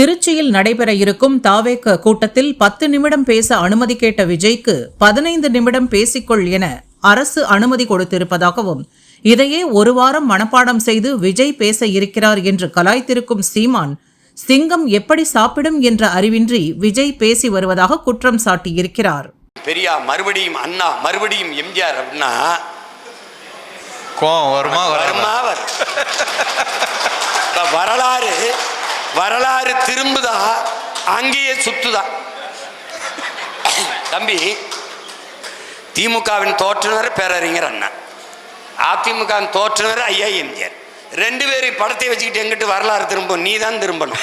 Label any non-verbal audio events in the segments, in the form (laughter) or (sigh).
திருச்சியில் நடைபெற இருக்கும் தாவேக கூட்டத்தில் பத்து நிமிடம் பேச அனுமதி கேட்ட விஜய்க்கு பதினைந்து நிமிடம் பேசிக்கொள் என அரசு அனுமதி கொடுத்திருப்பதாகவும் இதையே ஒரு வாரம் மனப்பாடம் செய்து விஜய் பேச இருக்கிறார் என்று கலாய்த்திருக்கும் சீமான் சிங்கம் எப்படி சாப்பிடும் என்ற அறிவின்றி விஜய் பேசி வருவதாக குற்றம் சாட்டியிருக்கிறார். பெரியா மறுபடியும் அண்ணா மறுபடியும் எம்ஜிஆர் அப்படின்னா கோவம் வருமா வருமா வரலாறு வரலாறு திரும்புதா அங்கேயே சுத்துதா. தம்பி திமுகவின் தோற்றுநர் பேரறிஞர் அண்ணா. அதிமுகவின் தோற்றுநர் ஐயா எம்ஜிஆர். ரெண்டு பேரும் படத்தை வச்சுக்கிட்டு எங்கிட்டு வரலாறு திரும்பும் நீ தான் திரும்பணும்.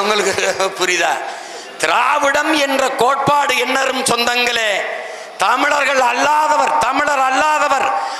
உங்களுக்கு புரியுதா? திராவிடம் என்ற கோட்பாடு என்னரும் சொந்தங்களே. தமிழர்கள் அல்லாதவர்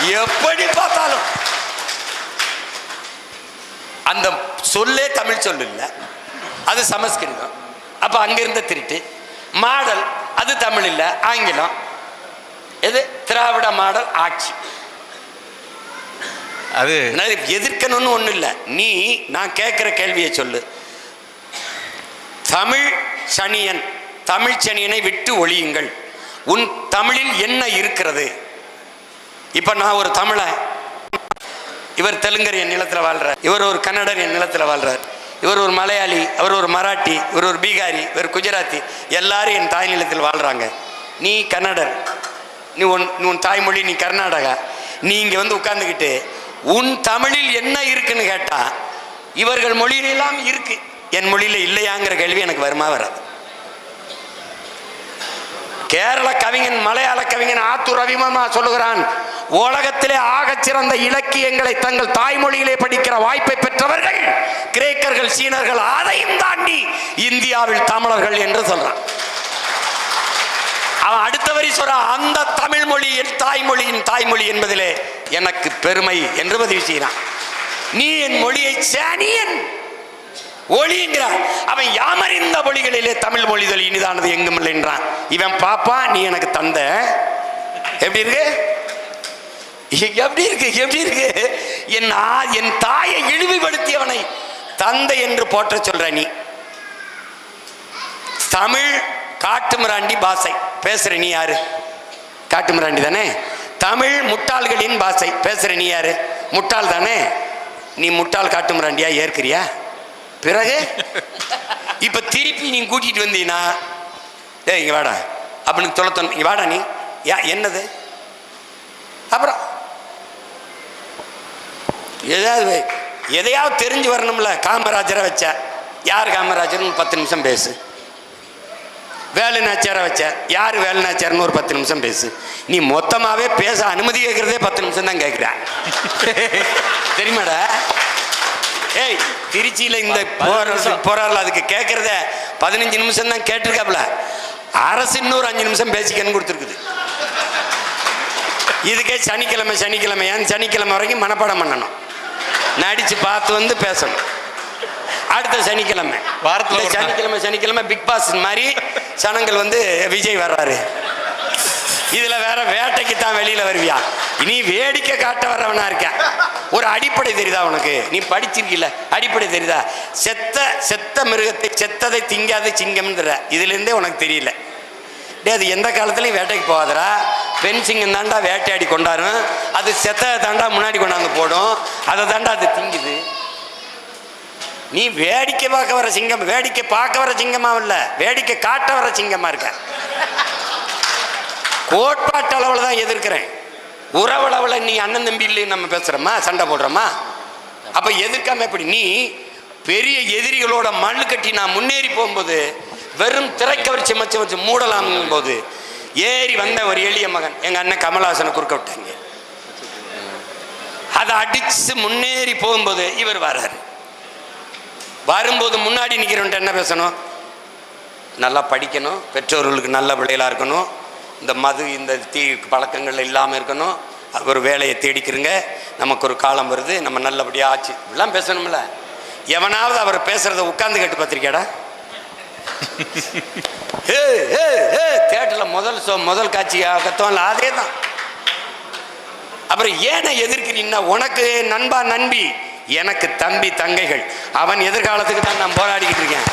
எப்படி பார்த்தாலும். அந்த சொல்லே தமிழ் சொல் இல்லை. அது சமஸ்கிருதம். அப்போ அங்கிருந்த திருட்டு. மாடல் அது தமிழ் இல்லை. ஆங்கிலம். எது? திராவிட மாடல் ஆட்சி. அது எதிர்க்கணும்னு ஒன்றும் இல்லை. நீ நான் கேட்குற கேள்வியை சொல்லு. தமிழ் சனியன் தமிழ் சனியனை விட்டு ஒழியுங்கள். உன் தமிழில் என்ன இருக்கிறது? இப்போ நான் ஒரு தமிழன் இவர் தெலுங்கர் என் நிலத்தில் வாழ்றார். இவர் ஒரு கன்னடர் என் நிலத்தில் வாழ்றார். இவர் ஒரு மலையாளி அவர் ஒரு மராட்டி இவர் ஒரு பீகாரி இவர் குஜராத்தி எல்லாரும் என் தாய் நிலத்தில் வாழ்கிறாங்க நீ கன்னடர். நீ உன் உன் தாய்மொழி நீ கர்நாடகா. நீ இங்கே வந்து உட்கார்ந்துக்கிட்டு உன் தமிழில் என்ன இருக்குன்னு கேட்டா இவர்கள் மொழியிலெல்லாம் இருக்கு. என் மொழியில இல்லையாங்கிற கேள்வி எனக்கு வருமா வராது. கேரள கவிஞன் மலையாள கவிஞன் ஆத்தூர் ரவிமர்மா சொல்லுகிறான் உலகத்திலே ஆகச் சிறந்த இலக்கியங்களை தங்கள் தாய்மொழியிலே படிக்கிற வாய்ப்பை பெற்றவர்கள் கிரேக்கர்கள் சீனர்கள் அதையும் தாண்டி இந்தியாவில் தமிழர்கள் என்று சொல்றான். அவன் அடுத்த வரி சொல்றான் அந்த தமிழ் மொழியில் தாய்மொழியின் தாய்மொழி என்பதிலே எனக்கு பெருமை என்று பதிவு செய்கிறான். நீ என் மொழியை சேனியன் ஒளிங்கிறான் அவன் யாமறிந்த மொழிகளிலே தமிழ் மொழிதல் இனிதானது எங்கும் இல்லைன்றான் இவன் பாப்பா நீ எனக்கு தந்த எப்படி இருக்கு? எப்படி இருக்கு? எப்படி இருக்கு? என் என் தாயை இழிவுபடுத்தியவனை தந்தை என்று போற்ற சொல்ற நீ. தமிழ் காட்டுமிராண்டி பாஷை பேசுற நீ யாரு? காட்டுமிராண்டி தானே? தமிழ் முட்டாள்களின் பாஷை பேசுற நீ யாரு? முட்டாள் தானே? நீ முட்டாள் காட்டுமிராண்டியா ஏற்கிறியா? பிறகு? இப்ப திருப்பி நீ கூட்டிட்டு வந்தீங்கன்னா ஏ இங்க வாடா. அப்படின்னு தொலைத்தன் இங்க வாடா நீ. யா என்னது அப்புறம் ஏதாவது எதையாவது தெரிஞ்சு வரணும்ல காமராஜரை வச்ச. யார் காமராஜர்னு பத்து நிமிஷம் பேசு. வேலு நாச்சியாரை வச்ச. யார் வேலு நாச்சியார்னு ஒரு பத்து நிமிஷம் பேசு. நீ மொத்தமாவே பேச அனுமதி கேட்கறதே பத்து நிமிஷம் தான் கேட்குற தெரியுமாடா? ஏய் திருச்சியில இந்த போற போறாருல அதுக்கு கேட்கறத பதினஞ்சு நிமிஷம் தான் கேட்டிருக்காப்ல. அரசு இன்னொரு அஞ்சு நிமிஷம் பேசிக்கன்னு கொடுத்துருக்குது. இதுக்கே சனிக்கிழமை சனிக்கிழமை. ஏன் சனிக்கிழமை வரைக்கும் மனப்பாடம் பண்ணணும். நடிச்சு பார்த்து வந்து பேசணும். அடுத்த சனிக்கிழமை. வாரத்துல. சனிக்கிழமை சனிக்கிழமை பிக் பாஸ் மாதிரி சனங்கள் வந்து விஜய் வர்றாரு. இதுல வேற வேட்டைக்கு தான் வெளியில வருவியா? நீ வேடிக்கை காட்ட வர்றவனா இருக்க ஒரு அடிப்படை தெரியுதா உனக்கு? நீ படிச்சிருக்கீல அடிப்படை தெரியுதா? செத்த செத்த மிருகத்தை செத்ததை திங்காத சிங்கம்ன்ற இதுல இருந்தே உனக்கு தெரியல. டேய் அது எந்த காலத்துலயும் வேட்டைக்கு போகாதடா. பெண் சிங்கம் தாண்டா வேட்டையாடி கொண்டாரும் அது செத்த தாண்டா முன்னாடி கொண்டாந்து போடும். அதை தாண்டா அது திங்குது. நீ வேடிக்கை பார்க்க வர சிங்கம் வேடிக்கை பார்க்க வர சிங்கமா இல்லை. வேடிக்கை காட்ட வர சிங்கமா இருக்க. கோட்பாட்டு அளவில் தான் எதிர்க்கிறேன். உறவளவில் நீ அண்ணன் தம்பி இல்லை நம்ம பேசுகிறோமா சண்டை போடுறோமா? அப்போ எதிர்க்காம எப்படி? நீ பெரிய எதிரிகளோட மண்ணு கட்டி நான் முன்னேறி போகும்போது வெறும் திரைக்கவர்ச்சி மச்ச வச்சு மூடலாம் போது ஏறி வந்த ஒரு எளிய மகன். எங்க அண்ணன் கமலஹாசனை குறுக்க விட்டாங்க. அதை அடிச்சு முன்னேறி போகும்போது இவர் வர்றாரு. வரும்போது முன்னாடி நிற்கிறவன்ட்டு என்ன பேசணும்? நல்லா படிக்கணும் பெற்றோர்களுக்கு நல்ல பிள்ளைகளாக இருக்கணும் இந்த மது இந்த தீ பழக்கங்கள் இல்லாமல் இருக்கணும் ஒரு வேலையை தேடிக்கிறங்க நமக்கு ஒரு காலம் வருது நம்ம நல்லபடியாக ஆச்சு. இப்படிலாம் பேசணும்ல. எவனாவது அவர் பேசுறத உட்கார்ந்து கேட்டு பார்த்திருக்கியாடா? (laughs) ஏ தேட்டரில் முதல் ஷோ முதல் காட்சியாகத்தோம்ல அதே தான் அப்புறம் ஏனை எதிர்க்கிறீன்னா உனக்கு நண்பா நண்பி எனக்கு தம்பி தங்கைகள். அவன் எதிர்காலத்துக்கு தான் நான் போராடிக்கிட்டு இருக்கேன்.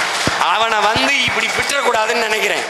அவனை வந்து இப்படி விட்டுறக்கூடாதுன்னு நினைக்கிறேன்.